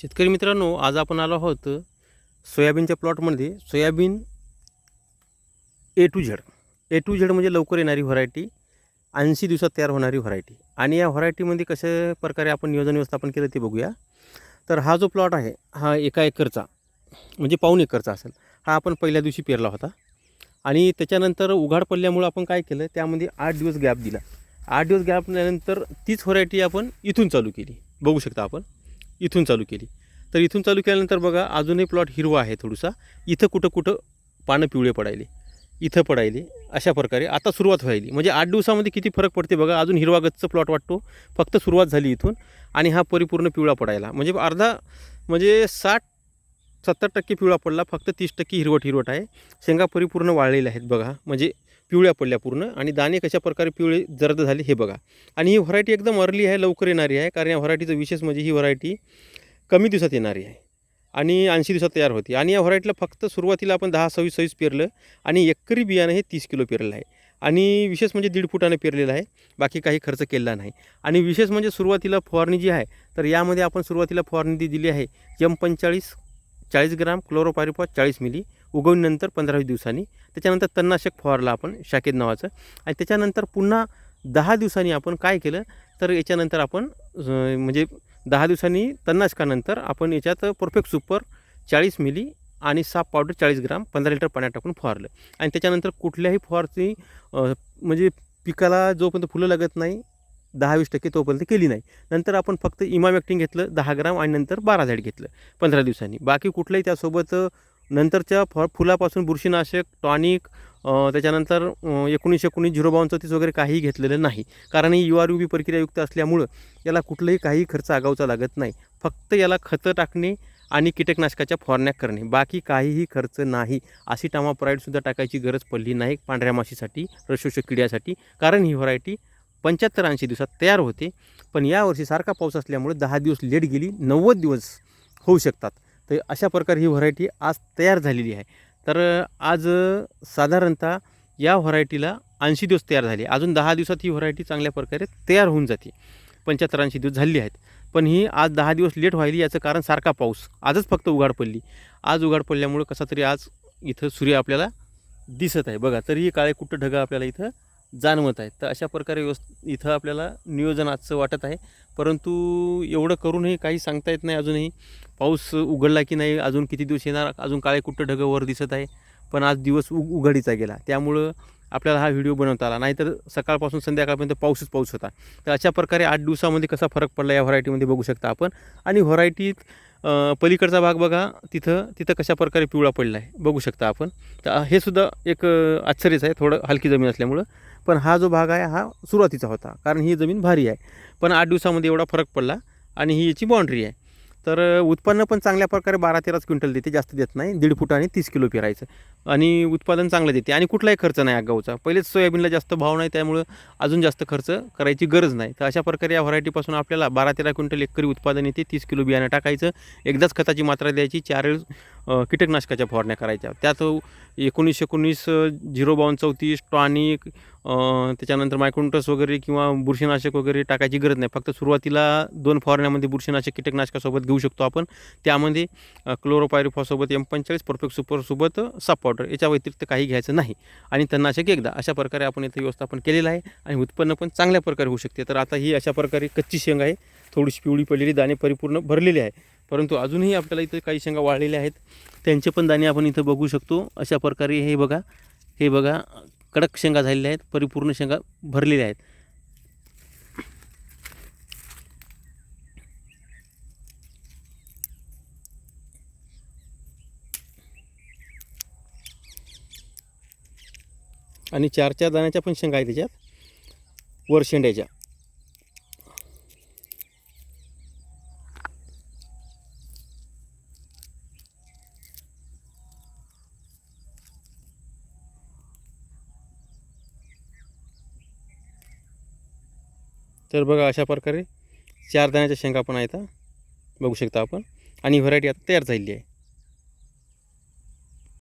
शेतकरी मित्रांनो आज आपण आलो आहोत सोयाबीनच्या प्लॉटमध्ये. Soybean A to Z A to Z म्हणजे लवकर येणारी व्हरायटी ऐंशी दिवसात तयार होणारी व्हरायटी. आणि या व्हरायटीमध्ये कशा प्रकारे आपण नियोजन व्यवस्थापन केलं ते बघूया. तर हा जो प्लॉट आहे हा एका एकरचा म्हणजे पाऊण एकरचा असेल. हा आपण पहिल्या दिवशी पेरला होता. आणि त्याच्यानंतर उघाड पडल्यामुळं आपण काय केलं त्यामध्ये आठ दिवस गॅप दिला. आठ दिवस गॅप दिल्यानंतर तीच व्हरायटी आपण इथून चालू केली. बघू शकता आपण. इथून चालू केली. तर इथून चालू केल्यानंतर बघा अजूनही प्लॉट हिरवा आहे थोडासा. इथं कुठं कुठं पानं पिवळे पडायले. इथं पडायले. अशा प्रकारे आता सुरुवात व्हायली. म्हणजे आठ दिवसामध्ये किती फरक पडते बघा अजून हिरवा गच्च प्लॉट वाटतो. फक्त सुरुवात झाली इथून आणि हा परिपूर्ण पिवळा पडायला. म्हणजे अर्धा म्हणजे साठ सत्तर टक्के पिवळा पडला. फक्त तीस टक्के हिरवट हिरवट आहे. शेंगा परिपूर्ण वाळलेल्या आहेत बघा. म्हणजे पिवळ्या पडल्या पूर्ण आणि दाणे कशा प्रकारे पिवळे जर्द झाले हे बघा. आणि ही व्हरायटी एकदम अर्ली आहे लवकर येणारी आहे कारण या व्हरायटीचं विशेष म्हणजे ही व्हरायटी कमी दिवसात येणारी आहे. आणि ऐंशी दिवसात तयार होती. आणि या व्हरायटीला फक्त सुरुवातीला आपण दहा सव्वीस सव्वीस पेरलं आणि एकरी बियाणं हे तीस किलो पेरलं आहे. आणि विशेष म्हणजे दीड फुटाने पेरलेलं आहे. बाकी काही खर्च केलेला नाही. आणि विशेष म्हणजे सुरुवातीला फवारणी जी आहे तर यामध्ये आपण सुरुवातीला फवारणी दिली आहे एम पंचेचाळीस चाळीस ग्राम क्लोरोपायरिपॉस चाळीस मिली उगवणीनंतर पंधरावीस दिवसांनी त्याच्यानंतर तणनाशक फवारलं आपण शाकेत नावाचं. आणि त्याच्यानंतर पुन्हा दहा दिवसांनी आपण काय केलं तर याच्यानंतर आपण म्हणजे दहा दिवसांनी तणनाशकानंतर आपण याच्यात परफेक्ट सुपर चाळीस मिली आणि साप पावडर चाळीस ग्राम पंधरा लिटर पाण्यात टाकून फवारलं. आणि त्याच्यानंतर कुठल्याही फवारची म्हणजे पिकाला जोपर्यंत फुलं लागत नाही दहा वीस टक्के तोपर्यंत केली नाही. नंतर आपण फक्त इमामॅक्टिंग घेतलं दहा ग्राम आणि नंतर बारा झाड घेतलं पंधरा दिवसांनी. बाकी कुठलंही त्यासोबत नंतरच्या फ फुलापासून बुरशीनाशक टॉनिक त्याच्यानंतर एकोणीसशे एकोणीस झिरो बावन्न चौतीस वगैरे काहीही घेतलेलं नाही. कारण ही यू आर यू बी प्रक्रियायुक्त असल्यामुळं याला कुठलंही काही खर्च आगावचा लागत नाही. फक्त याला खतं टाकणे आणि कीटकनाशकाच्या फवारण्या करणे. बाकी काहीही खर्च नाही. अशी टामाप्राईडसुद्धा टाकायची गरज पडली नाही पांढऱ्या माशीसाठी रशोष किड्यासाठी. कारण ही व्हरायटी पंच्याहत्तर ऐंशी दिवसात तयार होते. पण यावर्षी सारखा पाऊस असल्यामुळे दहा दिवस लेट गेली नव्वद दिवस होऊ शकतात. तर अशा प्रकारे ही व्हरायटी आज तयार झालेली आहे. तर आज साधारणतः या व्हरायटीला ऐंशी दिवस तयार झाले. अजून दहा दिवसात ही व्हरायटी चांगल्या प्रकारे तयार होऊन जाते. पंच्याहत्तर ऐंशी दिवस झालेली आहेत. पण ही आज दहा दिवस लेट व्हायली याचं कारण सारखा पाऊस. आजच फक्त उघाड पडली. आज उघाड पडल्यामुळं कसा तरी आज इथं सूर्य आपल्याला दिसत आहे. बघा तरीही काळे कुठं ढगं आपल्याला इथं जाणवत आहेत तर अशा प्रकारे व्यवस् इथं आपल्याला नियोजन आजचं वाटत आहे. परंतु एवढं करूनही काही सांगता येत नाही अजूनही. पाऊस उघडला की नाही अजून किती दिवस येणार अजून काळे कुठं ढगं वर दिसत आहे. पण आज दिवस उ उघडीचा गेला. त्यामुळं आपल्याला हा व्हिडिओ बनवता आला. नाहीतर सकाळपासून संध्याकाळपर्यंत पाऊसच पाऊस होता. तर अशा प्रकारे आठ दिवसामध्ये कसा फरक पडला या व्हरायटीमध्ये बघू शकता आपण. आणि व्हरायटीत पलीकडचा भाग बघा. तिथं तिथं कशा प्रकारे पिवळा पडला आहे बघू शकता आपण. तर हे सुद्धा एक आश्चर्यच आहे. थोडं हलकी जमीन असल्यामुळं. पण हा जो भाग आहे हा सुरुवातीचा होता. कारण ही जमीन भारी आहे. पण आठ दिवसामध्ये एवढा फरक पडला आणि ही याची बाउंड्री आहे. तर उत्पन्न पण चांगल्या प्रकारे बारा तेराच क्विंटल देते जास्त देत नाही. दीड फुट आणि तीस किलो पेरायचं. आणि उत्पादन चांगलं देते. आणि कुठलाही खर्च नाही आगाऊचा पहिलेच सोयाबीनला जास्त भाव नाही त्यामुळं अजून जास्त खर्च करायची गरज नाही. तर अशा प्रकारे या व्हरायटीपासून आपल्याला बारा तेरा क्विंटल एकरी उत्पादन येते. तीस किलो बियाणं टाकायचं. एकदाच खताची मात्रा द्यायची. चार कीटकनाशकाच्या फवारण्या करायच्या. त्यात एकोणीस एकोणीस झिरो बावन्न चौतीस टॉनिक त्याच्यानंतर मायक्रोन्टस वगैरे किंवा बुरशीनाशक वगैरे टाकायची गरज नाही. फक्त सुरुवातीला दोन फवारण्यामध्ये बुरशीनाशक कीटकनाशकासोबत घेऊ शकतो आपण. त्यामध्ये क्लोरोपायरिफॉसोबत एम पंचेचाळीस परफेक्ट सुपरसोबत साप पावडर याच्या व्यतिरिक्त काही घ्यायचं नाही. आणि तणनाशक एकदा अशा प्रकारे आपण इथं व्यवस्थापन केलेलं आहे आणि उत्पन्न पण चांगल्या प्रकारे होऊ शकते. तर आता ही अशा प्रकारे कच्ची शेंग आहे. थोडीशी पिवळी पडलेली दाणे परिपूर्ण भरलेले आहे. परंतु अजूनही आपल्याला इथं काही शेंगा वाळलेल्या आहेत. त्यांचे पण दाणे आपण इथं बघू शकतो. अशा प्रकारे हे बघा हे बघा कडक शेंगा झालेल्या आहेत. परिपूर्ण शेंगा भरलेल्या आहेत. आणि चार चार दाण्याच्या पण शेंगा आहेत त्याच्यात. वर शेंड्याच्या. तर बघा अशा प्रकारे चार दाण्याच्या शेंगा पण आहेत बघू शकता आपण. आणि व्हरायटी आता तयार झालेली आहे.